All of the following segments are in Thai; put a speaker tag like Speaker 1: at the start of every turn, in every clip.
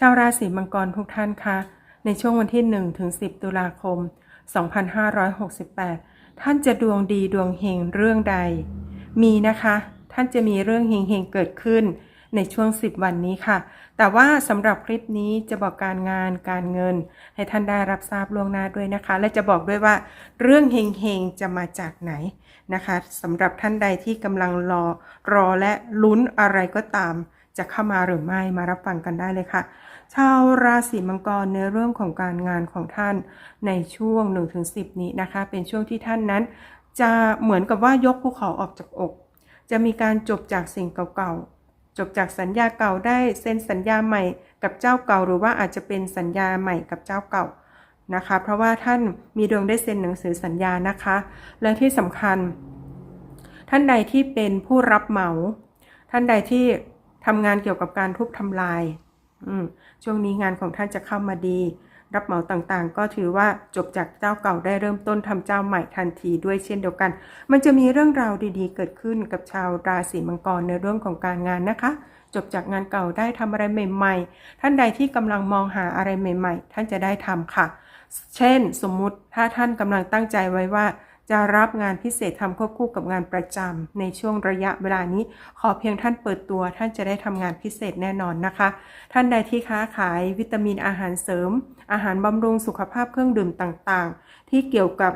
Speaker 1: ชาวราศีมังกรทุกท่านคะ ในช่วงวันที่ 1 ถึง 10 ตุลาคม 2568 ท่านจะดวงดีดวงเฮงเรื่องใด มีนะคะ ท่านจะมีเรื่องเฮงๆเกิดขึ้นในช่วง 10 วันนี้ค่ะ แต่ว่าสำหรับคลิปนี้จะบอกการงานการเงิน ให้ท่านได้รับทราบล่วงหน้าด้วยนะคะ และจะบอกด้วยว่าเรื่องเฮงๆจะมาจากไหนนะคะสำหรับท่านใดที่กำลังรอรอและลุ้นอะไรก็ตาม จะเข้ามาหรือไม่มารับฟังกันได้เลยค่ะ ชาวราศีมังกรในเรื่องของการงานของท่านในช่วง 1-10 นี้นะคะ เป็นช่วงที่ท่านนั้น จะเหมือนกับว่ายกภูเขาออกจากอก จะมีการจบจากสิ่งเก่าๆ จบจากสัญญาเก่าได้เซ็นสัญญาใหม่กับเจ้าเก่า หรือว่าอาจจะเป็นสัญญาใหม่กับเจ้าเก่านะคะ เพราะว่าท่านมีดวงได้เซ็นหนังสือสัญญานะคะ และที่สำคัญ ท่านใดที่เป็นผู้รับเหมา ท่านใดที่ ทำงานเกี่ยวกับการทุบทำลายช่วงนี้งานของท่านจะเข้ามาดี รับเหมาต่างๆ ก็ถือว่าจบจากเจ้าเก่าได้เริ่มต้นทำเจ้าใหม่ทันทีด้วยเช่นเดียวกัน มันจะมีเรื่องราวดีๆ เกิดขึ้นกับชาวราศีมังกรในเรื่องของการงานนะคะ จบจากงานเก่าได้ทำอะไรใหม่ ๆ ท่านใดที่กำลังมองหาอะไรใหม่ ๆ ท่านจะได้ทำค่ะ เช่น สมมุติถ้าท่านกำลังตั้งใจไว้ว่า จะรับงานพิเศษทำควบคู่กับงานประจำในช่วงระยะเวลานี้ ขอเพียงท่านเปิดตัว ท่านจะได้ทำงานพิเศษแน่นอนนะคะ ท่านใดที่ค้าขายวิตามินอาหารเสริม อาหารบำรุงสุขภาพเครื่องดื่มต่างๆ ที่เกี่ยวกับ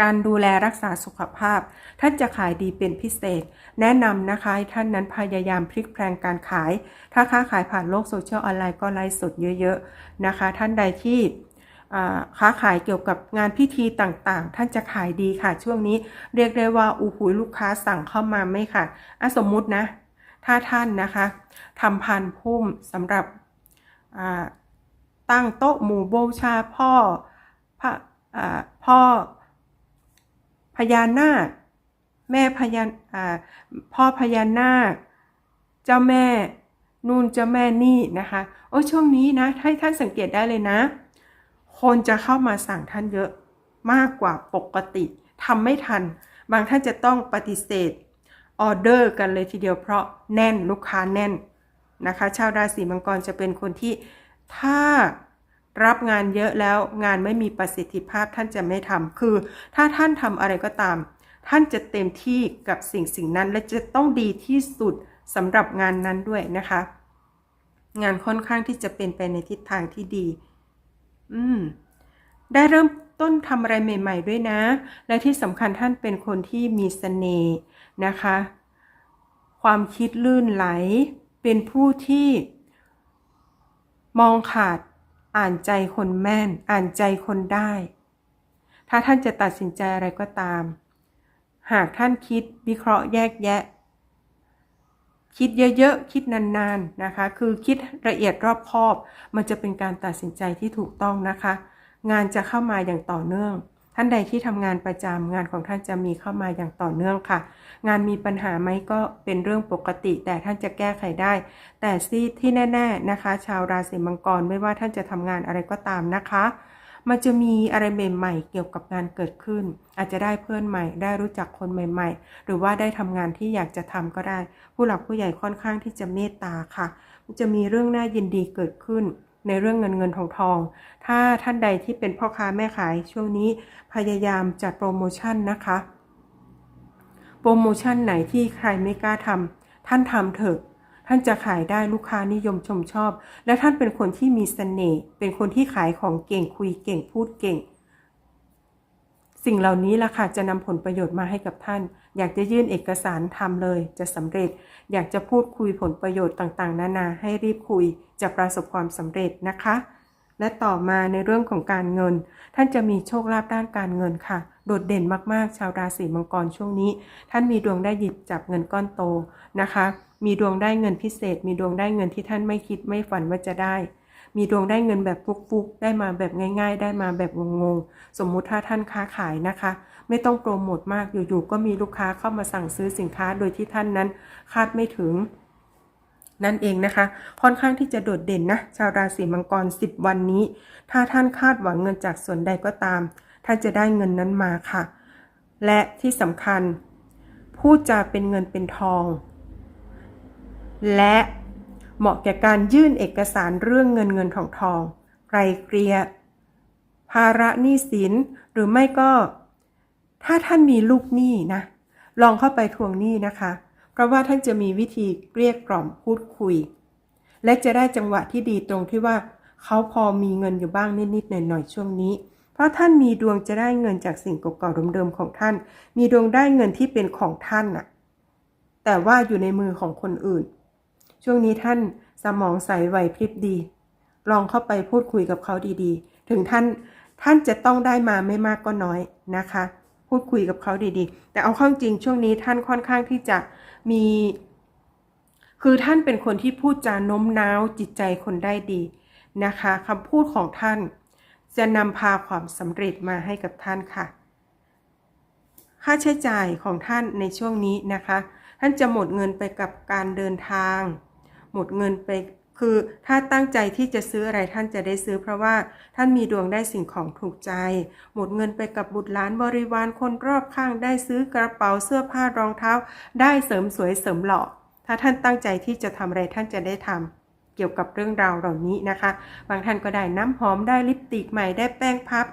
Speaker 1: การดูแลรักษาสุขภาพ ท่านจะขายดีเป็นพิเศษ แนะนำนะคะท่านนั้นพยายามพลิกแปลงการขาย ถ้าค้าขายผ่านโลกโซเชียลออนไลน์ก็ไลฟ์สดเยอะ ๆ นะคะ ท่านใดที่ ค้าขายเกี่ยวกับงานพิธีต่างๆ ท่านจะขายดีค่ะ ช่วงนี้เรียกได้ว่าอูหูยลูกค้าสั่งเข้ามาไม่ค่ะอะสมมุตินะ ถ้าท่านนะคะทำพันพุ่มสำหรับตั้งโต๊ะหมู่บูชาพ่อพระอ่าพ่อพญานาค แม่พญาพ่อพญานาค เจ้าแม่นู่นเจ้าแม่นี่นะคะ โอ้ช่วงนี้นะให้ท่านสังเกตได้เลยนะ คนจะเข้ามาสั่งท่านเยอะมากกว่าปกติทำไม่ทัน บางท่านจะต้องปฏิเสธออเดอร์กันเลยทีเดียวเพราะแน่นลูกค้าแน่นนะคะ ชาวราศีมังกรจะเป็นคนที่ถ้ารับงานเยอะแล้วงานไม่มีประสิทธิภาพท่านจะไม่ทำคือ ถ้าท่านทำอะไรก็ตาม ท่านจะเต็มที่กับสิ่งสิ่งนั้น และจะต้องดีที่สุดสำหรับงานนั้นด้วยนะคะ งานค่อนข้างที่จะเป็นไปในทิศทางที่ดี อืม ได้เริ่มต้นทำอะไรใหม่ ๆ ด้วยนะ และที่สำคัญท่านเป็นคนที่มีเสน่ห์นะคะ ความคิดลื่นไหล เป็นผู้ที่มองขาดอ่านใจคนแม่น อ่านใจคนได้ ถ้าท่านจะตัดสินใจอะไรก็ตาม หากท่านคิดวิเคราะห์แยกแยะ คิดเยอะๆ คิดนานๆนะคะ คือคิดละเอียดรอบคอบ มันจะเป็นการตัดสินใจที่ถูกต้องนะคะ งานจะเข้ามาอย่างต่อเนื่อง ท่านใดที่ทำงานประจำงานของท่านจะมีเข้ามาอย่างต่อเนื่องค่ะ งานมีปัญหาไหมก็เป็นเรื่องปกติ แต่ท่านจะแก้ไขได้ แต่ที่ที่แน่ ๆนะคะ ชาวราศีมังกรไม่ว่าท่านจะทำงานอะไรก็ตามนะคะ มันจะมีอะไรใหม่ๆเกี่ยวกับงานเกิดขึ้น อาจจะได้เพื่อนใหม่ ได้รู้จักคนใหม่ ๆ หรือว่าได้ทำงานที่อยากจะทำก็ได้ ผู้หลักผู้ใหญ่ค่อนข้างที่จะเมตตาค่ะจะมีเรื่องน่ายินดีเกิดขึ้นในเรื่องเงินเงินทองทอง ถ้าท่านใดที่เป็นพ่อค้าแม่ขายช่วงนี้พยายามจัดโปรโมชั่นนะคะ โปรโมชั่นไหนที่ใครไม่กล้าทำท่านทำเถอะ ท่านจะขายได้ลูกค้านิยมชมชอบ และท่านเป็นคนที่มีเสน่ห์เป็นคนที่ขายของเก่งคุยเก่งพูดเก่ง สิ่งเหล่านี้ล่ะค่ะจะนำผลประโยชน์มาให้กับท่าน อยากจะยื่นเอกสารทำเลย จะสำเร็จ อยากจะพูดคุยผลประโยชน์ต่างๆ นานาให้รีบคุย จะประสบความสำเร็จนะคะและต่อมาในเรื่องของการเงิน ท่านจะมีโชคลาภด้านการเงินค่ะ โดดเด่นมากๆ ชาวราศีมังกรช่วงนี้ ท่านมีดวงได้หยิบจับเงินก้อนโตนะคะ มีดวงได้เงินพิเศษ มีดวงได้เงินที่ท่านไม่คิดไม่ฝันว่าจะได้ มีดวงได้เงินแบบฟุกๆ ได้มาแบบง่าย ๆ ได้มาแบบงงๆ สมมุติถ้าท่านค้าขายนะคะ ไม่ต้องโปรโมทมากอยู่ๆ ก็มีลูกค้าเข้ามาสั่งซื้อสินค้าโดยที่ท่านนั้นคาดไม่ถึงนั่นเองนะคะ ค่อนข้างที่จะโดดเด่นนะ ชาวราศีมังกร 10 วันนี้ ถ้าท่านคาดหวังเงินจากส่วนใดก็ตาม ท่านจะได้เงินนั้นมาค่ะ และที่สำคัญพูดจาเป็นเงินเป็นทอง และเหมาะแก่การยื่นเอกสารเรื่องเงินเงินทองทองไกลเกลีย ภาระหนี้สินหรือไม่ก็ ถ้าท่านมีลูกหนี้นะ ลองเข้าไปทวงหนี้นะคะ เพราะว่าท่านจะมีวิธีเกลี้ยกล่อมพูดคุย และจะได้จังหวะที่ดีตรงที่ว่าเขาพอมีเงินอยู่บ้างนิดๆหน่อยๆช่วงนี้ เพราะท่านมีดวงจะได้เงินจากสิ่งเก่าๆเดิมๆของท่าน มีดวงได้เงินที่เป็นของท่านน่ะ แต่ว่าอยู่ในมือของคนอื่น ช่วงนี้ท่านสมองใสไหวพริบดี ลองเข้าไปพูดคุยกับเขาดีๆ ถึงท่านท่านจะต้องได้มาไม่มากก็น้อยนะคะ พูดคุยกับเขาดีๆ แต่เอาข้าจริงช่วงนี้ท่านค่อนข้างที่จะมี คือท่านเป็นคนที่พูดจาโน้มน้าวจิตใจคนได้ดีนะคะคำพูดของท่านจะนำพาความสำเร็จมาให้กับท่านค่ะ ค่าใช้จ่ายของท่านในช่วงนี้นะคะ ท่านจะหมดเงินไปกับการเดินทาง หมดเงินไป คือถ้าตั้งใจที่จะซื้ออะไรท่านจะได้ซื้อเพราะว่าท่านมีดวงได้สิ่งของถูกใจ หมดเงินไปกับบุตรหลานบริวารคนรอบข้างได้ซื้อกระเป๋าเสื้อผ้ารองเท้า ได้เสริมสวยเสริมหล่อถ้าท่านตั้งใจที่จะทำอะไรท่านจะได้ทำเกี่ยวกับเรื่องราวเหล่านี้นะคะ บางท่านก็ได้น้ำหอมได้ลิปติกใหม่ได้แป้งพับ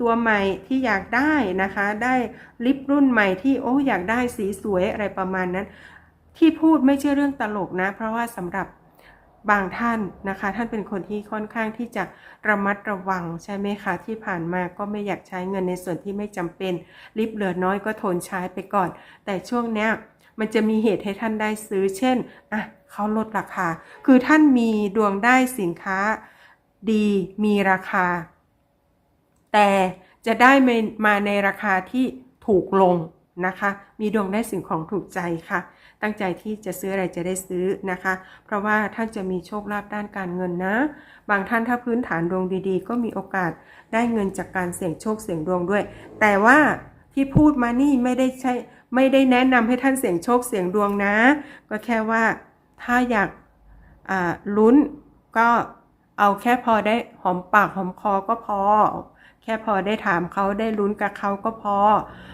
Speaker 1: ตัวใหม่ที่อยากได้นะคะ ได้ลิปรุ่นใหม่ที่โอ้อยากได้สีสวยอะไรประมาณนั้น ที่พูดไม่ใช่เรื่องตลกนะ เพราะว่าสำหรับบางท่านนะคะ ท่านเป็นคนที่ค่อนข้างที่จะระมัดระวังใช่ไหมคะ ที่ผ่านมาก็ไม่อยากใช้เงินในส่วนที่ไม่จำเป็นลิปเหลือน้อยก็ทนใช้ไปก่อน แต่ช่วงเนี้ยมันจะมีเหตุให้ท่านได้ซื้อ เช่นอะเขาลดราคา คือท่านมีดวงได้สินค้าดีมีราคา แต่จะได้มาในราคาที่ถูกลง นะคะ มีดวงได้สิ่งของถูกใจค่ะ ตั้งใจที่จะซื้ออะไรจะได้ซื้อนะคะ เพราะว่าท่านจะมีโชคลาภด้านการเงินนะ บางท่านถ้าพื้นฐานดวงดีๆ ก็มีโอกาสได้เงินจากการเสี่ยงโชคเสี่ยงดวงด้วย แต่ว่าที่พูดมานี่ไม่ได้ใช่ไม่ได้แนะนำให้ท่านเสี่ยงโชคเสี่ยงดวงนะ ก็แค่ว่าถ้าอยากลุ้นก็ เอาแค่พอได้หอมปากหอมคอก็พอ แค่พอได้ถามเขาได้ลุ้นกับเขาก็พอ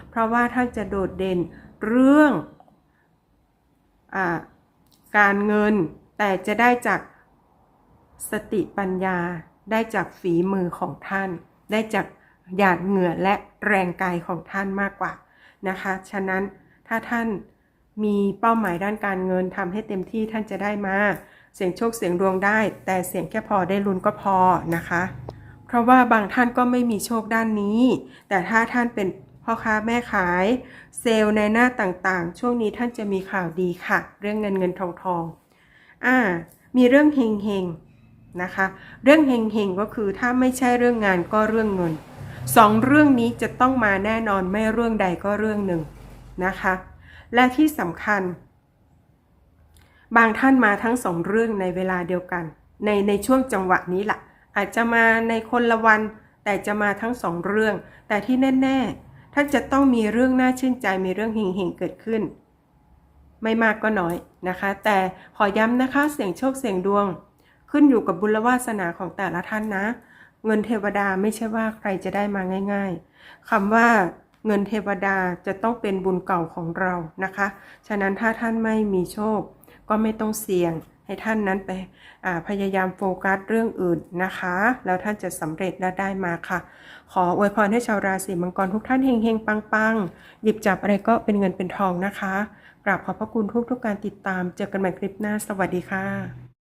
Speaker 1: เพราะว่าท่านจะโดดเด่นเรื่องอการเงิน แต่จะได้จากสติปัญญา ได้จากฝีมือของท่าน ได้จากหยาดเหงื่อและแรงกายของท่านมากกว่านะคะ ฉะนั้นถ้าท่านมีเป้าหมายด้านการเงินทำให้เต็มที่ท่านจะได้มา เสียงโชคเสียงดวงได้ แต่เสียงแค่พอได้ลุ้นก็พอนะคะ เพราะว่าบางท่านก็ไม่มีโชคด้านนี้ แต่ถ้าท่านเป็นพ่อค้าแม่ขาย เซลล์ในหน้าต่างๆ ช่วงนี้ท่านจะมีข่าวดีค่ะ เรื่องเงินเงินทองทองอ่ามีเรื่องเฮงเฮงนะคะ เรื่องเฮงเฮงก็คือถ้าไม่ใช่เรื่องงานก็เรื่องเงินสองเรื่องนี้จะต้องมาแน่นอนไม่เรื่องใดก็เรื่องหนึ่งนะคะ และที่สำคัญ บางท่านมาทั้งสองเรื่องในเวลาเดียวกัน ในในช่วงจังหวะนี้แหละอาจจะมาในคนละวัน แต่จะมาทั้งสองเรื่อง แต่ที่แน่ ๆ ท่านจะต้องมีเรื่องน่าชื่นใจมีเรื่องเฮงๆเกิดขึ้น ไม่มากก็น้อยนะคะ แต่ขอย้ำนะคะเสียงโชคเสียงดวง ขึ้นอยู่กับบุญวาสนาของแต่ละท่านนะ เงินเทวดาไม่ใช่ว่าใครจะได้มาง่าย ๆคำว่าเงินเทวดาจะต้องเป็นบุญเก่าของเรานะคะ ฉะนั้นถ้าท่านไม่มีโชค ก็ไม่ต้องเสี่ยงให้ท่านนั้นไปพยายามโฟกัสเรื่องอื่นนะคะ แล้วท่านจะสำเร็จและได้มาค่ะ ขออวยพรให้ชาวราศีมังกรทุกท่านเฮงๆ ปังๆ หยิบจับอะไรก็เป็นเงินเป็นทองนะคะ กราบขอบพระคุณทุกๆกการติดตาม เจอกันใหม่คลิปหน้า สวัสดีค่ะ